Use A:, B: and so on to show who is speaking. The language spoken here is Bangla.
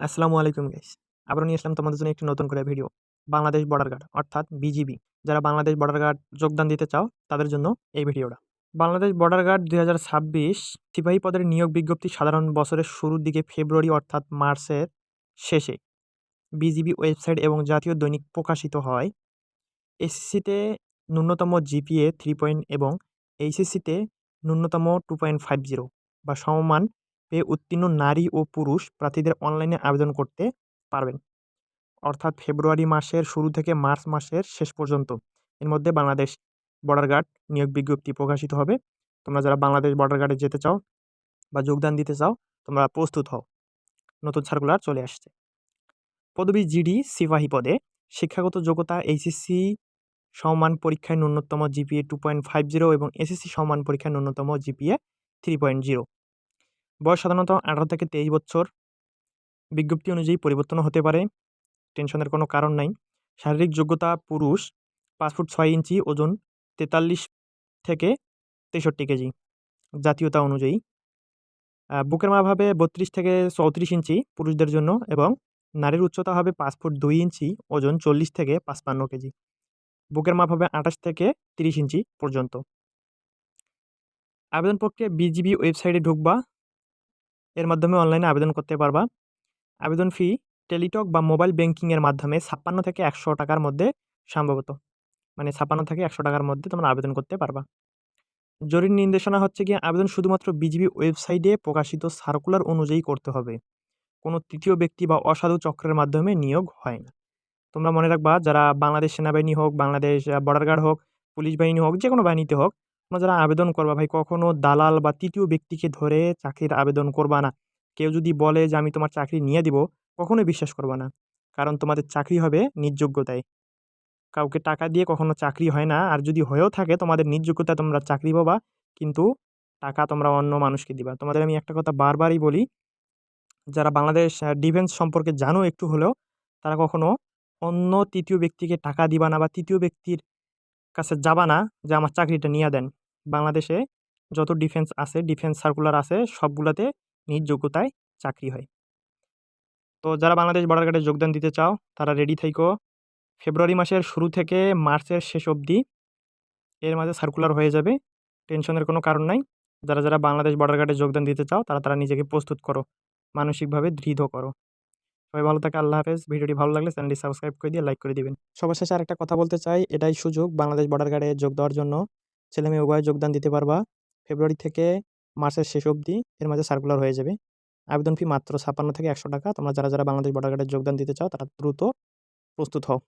A: আসসালামু আলাইকুম গাইস আবারও নিয়ে আসলাম তোমাদের জন্য একটি নতুন করে ভিডিও বাংলাদেশ বর্ডার গার্ড অর্থাৎ বিজিবি যারা বাংলাদেশ বর্ডার গার্ড যোগদান দিতে চাও, তাদের জন্য এই ভিডিওটা বাংলাদেশ বর্ডার গার্ড দুই হাজার ছাব্বিশ সিপাহী পদের নিয়োগ বিজ্ঞপ্তি সাধারণ বছরের শুরুর দিকে ফেব্রুয়ারি, অর্থাৎ মার্চের শেষে। বিজিবি ওয়েবসাইট এবং জাতীয় দৈনিক প্রকাশিত হয় এসএসসিতে ন্যূনতম জিপিএ থ্রি পয়েন্ট এবং এইচএসসিতে ন্যূনতম টু পয়েন্ট ফাইভ জিরো বা সমমান পেয়ে উত্তীর্ণ নারী ও পুরুষ প্রার্থীদের অনলাইনে আবেদন করতে পারবেন। অর্থাৎ ফেব্রুয়ারি মাসের শুরু থেকে মার্চ মাসের শেষ পর্যন্ত। এর মধ্যে বাংলাদেশ বর্ডার গার্ড নিয়োগ বিজ্ঞপ্তি প্রকাশিত হবে। তোমরা যারা বাংলাদেশ বর্ডার গার্ডে যেতে চাও বা যোগদান দিতে চাও, তোমরা প্রস্তুত হও। নতুন সার্কুলার চলে আসছে। পদবী জিডি সিপাহী পদে শিক্ষাগত যোগ্যতা এইচএসসি সমান পরীক্ষায় ন্যূনতম GPA two point five zero এবং এসএসসি সমান পরীক্ষায় ন্যূনতম জিপিএ থ্রি পয়েন্ট জিরো। বয়স সাধারণত আঠারো থেকে তেইশ বছর। বিজ্ঞপ্তি অনুযায়ী পরিবর্তন হতে পারে, টেনশনের কোনো কারণ নাই। শারীরিক যোগ্যতা পুরুষ, পাঁচ ফুট ছয় ইঞ্চি, ওজন তেতাল্লিশ থেকে তেষট্টি কেজি, জাতীয়তা অনুযায়ী। বুকের মাপ হবে বত্রিশ থেকে চৌত্রিশ ইঞ্চি পুরুষদের জন্য এবং নারীর উচ্চতা হবে পাঁচ ফুট দুই ইঞ্চি, ওজন চল্লিশ থেকে পাঁচপান্ন কেজি। বুকের মাপ হবে আঠাশ থেকে তিরিশ ইঞ্চি পর্যন্ত। আবেদন প্রক্রিয়া বিজিবি ওয়েবসাইটে ঢুকবা। এর মাধ্যমে অনলাইনে আবেদন করতে পারবা। আবেদন ফি টেলিটক বা মোবাইল ব্যাঙ্কিংয়ের মাধ্যমে ছাপ্পান্ন থেকে একশো টাকার মধ্যে সম্ভবত। মানে ছাপ্পান্ন থেকে একশো টাকার মধ্যে তোমরা আবেদন করতে পারবা। জরুরি নির্দেশনা হচ্ছে গিয়ে আবেদন শুধুমাত্র বিজিবি ওয়েবসাইটে প্রকাশিত সার্কুলার অনুযায়ী করতে হবে। কোনো তৃতীয় ব্যক্তি বা অসাধু চক্রের মাধ্যমে নিয়োগ হয় না। তোমরা মনে রাখবা, যারা বাংলাদেশ সেনাবাহিনী হোক, বাংলাদেশ বর্ডার গার্ড হোক, পুলিশ বাহিনী হোক যে কোনো বাহিনীতে হোক তোমরা যারা আবেদন করবা ভাই, কখনো দালাল বা তৃতীয় ব্যক্তিকে ধরে চাকরির আবেদন করবা না। কেউ যদি বলে যে, আমি তোমার চাকরি নিয়ে দিব, কখনোই বিশ্বাস করবা না। কারণ তোমাদের চাকরি হবে নিজ যোগ্যতায় কাউকে টাকা দিয়ে কখনো চাকরি হয় না। আর যদি হয়েও থাকে তোমাদের নিজ যোগ্যতায় তোমরা চাকরি পাবা, কিন্তু টাকা তোমরা অন্য মানুষকে দিবা। তোমাদের আমি একটা কথা বারবারই বলি, যারা বাংলাদেশ ডিফেন্স সম্পর্কে জানো একটু হলেও, তারা কখনো অন্য তৃতীয় ব্যক্তিকে টাকা দিবা না বা তৃতীয় ব্যক্তির কাছে যাবা না যে, আমার চাকরিটা নিয়ে দেন। বাংলাদেশে যত ডিফেন্স আছে, ডিফেন্স সার্কুলার আছে, সবগুলোতে নিজ যোগ্যতায় চাকরি হয়। তো যারা বাংলাদেশ বর্ডার গার্ডে যোগদান দিতে চাও, তারা রেডি থাইকো। ফেব্রুয়ারি মাসের শুরু থেকে মার্চের শেষ অবধি এর মাঝে সার্কুলার হয়ে যাবে টেনশনের কোনো কারণ নাই। যারা যারা বাংলাদেশ বর্ডার গার্ডে যোগদান দিতে চাও, তারা তারা নিজেকে প্রস্তুত করো, মানসিকভাবে দৃঢ় করো। সবাই ভালো থাকে, আল্লাহ হাফেজ। ভিডিওটি ভালো লাগলে চ্যানেলটি সাবস্ক্রাইব করে দিয়ে লাইক করে দিবেন। সবার শেষে আরেকটা কথা বলতে চাই, এটাই সুযোগ বাংলাদেশ বর্ডার গার্ডে যোগ দেওয়ার জন্য। ছেলে মেয়ে উভয় যোগদান দিতে পারবা। ফেব্রুয়ারি থেকে মার্চের শেষ অবধি এর মাঝে সার্কুলার হয়ে যাবে। আবেদন ফি মাত্র ছাপ্পান্ন থেকে একশো টাকা। তোমরা যারা যারা বাংলাদেশ বর্ডার গার্ডে যোগদান দিতে চাও, তারা দ্রুত প্রস্তুত হও।